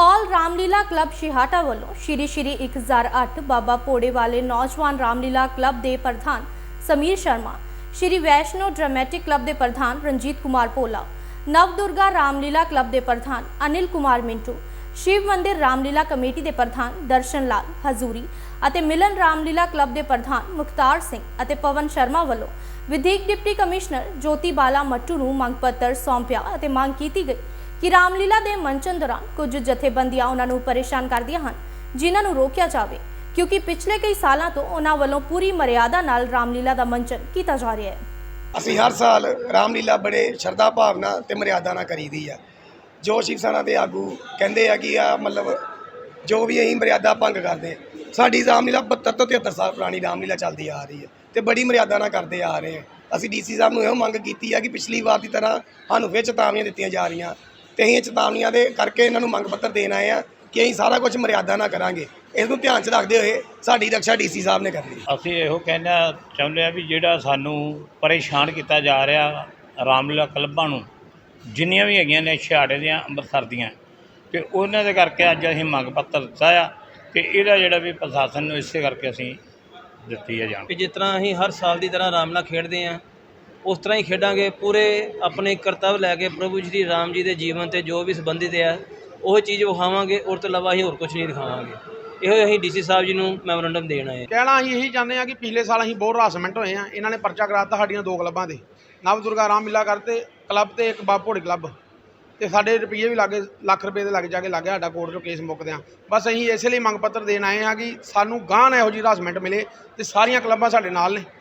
ਆਲ Ramlila club ਸ਼ਿਹਾਟਾ ਵੱਲੋਂ ਸ਼੍ਰੀ ਸ਼੍ਰੀ 1008 ਬਾਬਾ ਪੋੜੇ ਵਾਲੇ ਨੌਜਵਾਨ ਰਾਮਲੀਲਾ ਕਲੱਬ ਦੇ ਪ੍ਰਧਾਨ ਸਮੀਰ ਸ਼ਰਮਾ, ਸ਼੍ਰੀ ਵੈਸ਼ਨੋ ਡਰਾਮੈਟਿਕ ਕਲੱਬ ਦੇ ਪ੍ਰਧਾਨ ਰਣਜੀਤ ਕੁਮਾਰ ਪੋਲਾ ਨਵ ਦੁਰਗਾ ਰਾਮਲੀਲਾ ਕਲੱਬ ਦੇ ਪ੍ਰਧਾਨ ਅਨਿਲ ਕੁਮਾਰ ਮਿੰਟੂ, ਸ਼ਿਵ ਮੰਦਿਰ ਰਾਮਲੀਲਾ ਕਮੇਟੀ ਦੇ ਪ੍ਰਧਾਨ ਦਰਸ਼ਨ ਲਾਲ ਹਜ਼ੂਰੀ ਅਤੇ ਮਿਲਨ ਰਾਮਲੀਲਾ ਕਲੱਬ ਦੇ ਪ੍ਰਧਾਨ ਮੁਖਤਾਰ ਸਿੰਘ ਅਤੇ ਪਵਨ ਸ਼ਰਮਾ ਵੱਲੋਂ ਵਿਧੀਕ ਡਿਪਟੀ ਕਮਿਸ਼ਨਰ ਜੋਤੀ ਬਾਲਾ ਮੱਟੂ ਨੂੰ ਮੰਗ ਪੱਤਰ ਸੌਂਪਿਆ ਅਤੇ ਮੰਗ ਕੀਤੀ ਗਈ। ਕਿ ਰਾਮਲੀਲਾ ਦੇ ਮੰਚਨ ਦੌਰਾਨ ਕੁਝ ਜਥੇਬੰਦੀਆਂ ਉਹਨਾਂ ਨੂੰ ਪਰੇਸ਼ਾਨ ਕਰਦੀਆਂ ਹਨ, ਜਿਨ੍ਹਾਂ ਨੂੰ ਰੋਕਿਆ ਜਾਵੇ, ਕਿਉਂਕਿ ਪਿਛਲੇ ਕਈ ਸਾਲਾਂ ਤੋਂ ਉਹਨਾਂ ਵੱਲੋਂ ਪੂਰੀ ਮਰਿਆਦਾ ਨਾਲ ਰਾਮਲੀਲਾ ਦਾ ਮੰਚਨ ਕੀਤਾ ਜਾ ਰਿਹਾ ਹੈ। ਅਸੀਂ ਹਰ ਸਾਲ ਰਾਮਲੀਲਾ ਬੜੇ ਸ਼ਰਧਾ ਭਾਵਨਾ ਤੇ ਮਰਿਆਦਾ ਨਾਲ ਕਰੀਦੀ ਆ। ਜੋ ਸ਼ਿਵ ਸੈਨਾ ਦੇ ਆਗੂ ਕਹਿੰਦੇ ਆ ਕਿ ਆ ਮਤਲਬ ਜੋ ਵੀ ਅਸੀਂ ਮਰਿਆਦਾ ਭੰਗ ਕਰਦੇ ਆ ਸਾਡੀ ਰਾਮਲੀਲਾ 72 ਤੋਂ 73 ਸਾਲ ਪੁਰਾਣੀ ਰਾਮਲੀਲਾ ਚੱਲਦੀ ਆ ਰਹੀ ਹੈ ਤੇ ਬੜੀ ਮਰਿਆਦਾ ਨਾਲ ਕਰਦੇ ਆ ਰਹੇ ਆ ਅਸੀਂ ਡੀਸੀ ਸਾਹਿਬ ਨੂੰ ਇਹੋ ਮੰਗ ਕੀਤੀ ਆ ਕਿ ਪਿਛਲੀ ਵਾਰ ਦੀ ਤਰ੍ਹਾਂ ਸਾਨੂੰ ਫਿਰ ਚੇਤਾਵਨੀਆਂ ਦਿੱਤੀਆਂ ਜਾ ਰਹੀਆਂ। ਤੇ ਅਸੀਂ ਇਹ ਚੇਤਾਵਨੀਆਂ ਦੇ ਕਰਕੇ ਇਹਨਾਂ ਨੂੰ ਮੰਗ ਪੱਤਰ ਦੇਣ ਆਏ ਆ ਕਿ ਅਸੀਂ ਸਾਰਾ ਕੁਝ ਮਰਿਆਦਾ ਨਾਲ ਕਰਾਂਗੇ। ਇਸ ਨੂੰ ਧਿਆਨ 'ਚ ਰੱਖਦੇ ਹੋਏ ਸਾਡੀ ਰਕਸ਼ਾ ਡੀਸੀ ਸਾਹਿਬ ਨੇ ਕਰਨੀ ਅਸੀਂ ਇਹੋ ਕਹਿਣਾ ਚਾਹੁੰਦੇ ਆ ਵੀ ਜਿਹੜਾ ਸਾਨੂੰ ਪਰੇਸ਼ਾਨ ਕੀਤਾ ਜਾ ਰਿਹਾ ਰਾਮਲੀਲਾ ਕਲੱਬਾਂ ਨੂੰ ਜਿੰਨੀਆਂ ਵੀ ਹੈਗੀਆਂ ਨੇ ਛਿਆੜੇ ਦੀਆਂ ਅੰਮ੍ਰਿਤਸਰ ਦੀਆਂ ਤੇ ਉਹਨਾਂ ਦੇ ਕਰਕੇ ਅੱਜ ਅਸੀਂ ਮੰਗ ਪੱਤਰ ਦਿੱਤਾ ਆ ਤੇ ਇਹਦਾ ਜਿਹੜਾ ਵੀ ਪ੍ਰਸ਼ਾਸਨ ਨੂੰ ਇਸੇ ਕਰਕੇ ਅਸੀਂ ਦਿੱਤੀ ਹੈ ਜਾਣ। ਕਿ ਜਿਸ ਤਰ੍ਹਾਂ ਅਸੀਂ ਹਰ ਸਾਲ ਦੀ ਤਰ੍ਹਾਂ ਰਾਮਲਾ ਖੇਡਦੇ ਹਾਂ ਉਸ ਤਰ੍ਹਾਂ ਹੀ ਖੇਡਾਂਗੇ, ਪੂਰੇ ਆਪਣੇ ਕਰਤੱਵ ਲੈ ਕੇ ਪ੍ਰਭੂ ਸ਼੍ਰੀ ਰਾਮ ਜੀ ਦੇ ਜੀਵਨ ਤੇ ਜੋ ਵੀ ਸੰਬੰਧਿਤ ਹੈ ਉਹ ਚੀਜ਼ ਵਿਖਾਵਾਂਗੇ, ਔਰ ਤੋਂ ਇਲਾਵਾ ਅਸੀਂ ਹੋਰ ਕੁਝ ਨਹੀਂ ਦਿਖਾਵਾਂਗੇ। ਇਹੋ ਅਸੀਂ ਡੀਸੀ ਸਾਹਿਬ ਜੀ ਨੂੰ ਮੈਮੋਰੰਡਮ ਦੇਣ ਆਏ ਹਾਂ। ਕਹਿਣਾ ਅਸੀਂ ਇਹੀ ਚਾਹੁੰਦੇ ਹਾਂ ਕਿ ਪਿਛਲੇ ਸਾਲ ਅਸੀਂ ਬਹੁਤ ਹਰਾਸਮੈਂਟ ਹੋਏ ਆ ਇਹਨਾਂ ਨੇ ਪਰਚਾ ਕਰਾਤਾ ਸਾਡੀਆਂ ਦੋ ਕਲੱਬਾਂ ਦੇ ਨਵ ਦੁਰਗਾ ਰਾਮ ਮਿਲਾ ਕਰਤੇ ਕਲੱਬ ਤੇ ਇੱਕ ਬਾਪੋੜੀ ਕਲੱਬ। ਤੇ ਸਾਡੇ ਰੁਪਈਏ ਵੀ ਲੱਗੇ, ਲੱਖ ਰੁਪਏ ਦੇ ਲੱਗ ਜਾ ਕੇ ਲੱਗ ਗਿਆ ਸਾਡਾ ਕੋਰਟ 'ਚੋਂ ਕੇਸ ਮੁੱਕਦਿਆਂ। ਬਸ ਅਸੀਂ ਇਸੇ ਲਈ ਮੰਗ ਪੱਤਰ ਦੇਣ ਆਏ ਹਾਂ ਕਿ ਸਾਨੂੰ ਗਾਂਹ ਨਾ ਇਹੋ ਜਿਹੀ ਹਰਾਸਮੈਂਟ ਮਿਲੇ ਤੇ ਸਾਰੀਆਂ ਕਲੱਬਾਂ ਸਾਡੇ ਨਾਲ ਨੇ।